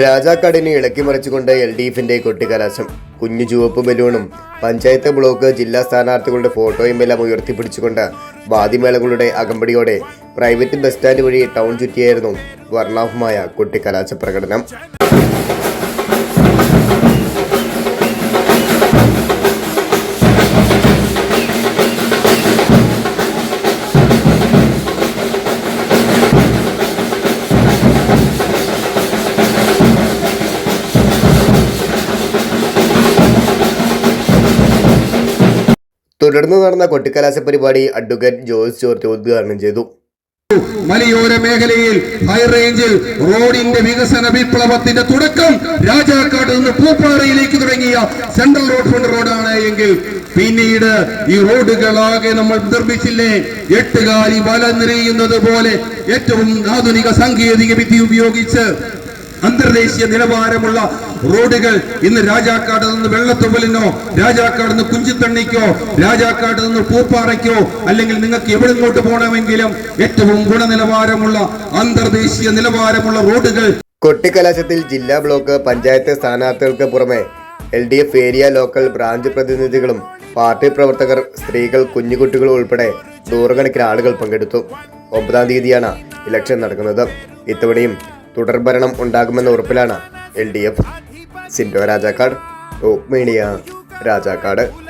രാജാക്കാടിനെ ഇളക്കിമറിച്ചുകൊണ്ട് L D എഫിന്റെ കൊട്ടിക്കലാശം കുഞ്ഞു ചുവപ്പ് ബലൂണും പഞ്ചായത്ത് ബ്ലോക്ക് ജില്ലാ സ്ഥാനാർത്ഥികളുടെ ഫോട്ടോയും എല്ലാം ഉയർത്തിപ്പിടിച്ചുകൊണ്ട് വാദിമേളകളുടെ അകമ്പടിയോടെ പ്രൈവറ്റ് ബസ് സ്റ്റാൻഡ് വഴി ടൗൺ ചുറ്റിയായിരുന്നു വർണാഭമായ കൊട്ടിക്കലാശ പ്രകടനം. തുടർന്ന് നടന്ന കൊട്ടിക്കലാശ പരിപാടി അഡ്വക്കേറ്റ് ജോസ് ചോർത്തി ഉദ്ഘാടനം ചെയ്തു. മലയോര മേഖലയിൽ ഹൈറേഞ്ചിൽ റോഡിന്റെ വികസന വിപ്ലവത്തിന്റെ തുടക്കം രാജാക്കാട് നിന്ന് പൂപ്പാറയിലേക്ക് തുടങ്ങിയ സെൻട്രൽ റോഡ് ഫണ്ട് റോഡാണ് എങ്കിൽ പിന്നീട് ഈ റോഡുകളാകെ നമ്മൾ നിർമ്മിച്ചില്ലേ? എട്ടുകാലി വല നിറയുന്നത് പോലെ ഏറ്റവും ആധുനിക സാങ്കേതിക വിദ്യ ഉപയോഗിച്ച് അന്തർദേശീയ നിലവാരമുള്ള റോഡുകൾ ഇന്ന് രാജാക്കാട് നിന്ന് വെള്ളത്തുവലിനോ രാജാക്കാട് നിന്ന് കുഞ്ചിത്തണ്ണിക്കോ രാജാക്കാട് നിന്ന് പൂപ്പാറയ്ക്കോ അല്ലെങ്കിൽ നിങ്ങൾക്ക് എവിടെ ഇങ്ങോട്ട് പോകണമെങ്കിലും ഏറ്റവും ഗുണനിലവാരമുള്ള അന്തർദേശീയ നിലവാരമുള്ള റോഡുകൾ കൊട്ടിക്കലാശത്തിൽ ജില്ലാ ബ്ലോക്ക് പഞ്ചായത്ത് സ്ഥാനാർത്ഥികൾക്ക് പുറമെ L D F area local branch പ്രതിനിധികളും പാർട്ടി പ്രവർത്തകർ സ്ത്രീകൾ കുഞ്ഞുകുട്ടികൾ ഉൾപ്പെടെ നൂറുകണക്കിന് ആളുകൾ പങ്കെടുത്തു. ഒമ്പതാം തീയതിയാണ് ഇലക്ഷൻ നടക്കുന്നത്. ഇത്തവണയും തുടർഭരണം ഉണ്ടാകുമെന്ന ഉറപ്പിലാണ് L D F. Sindo Rajakkad top media Rajakkad.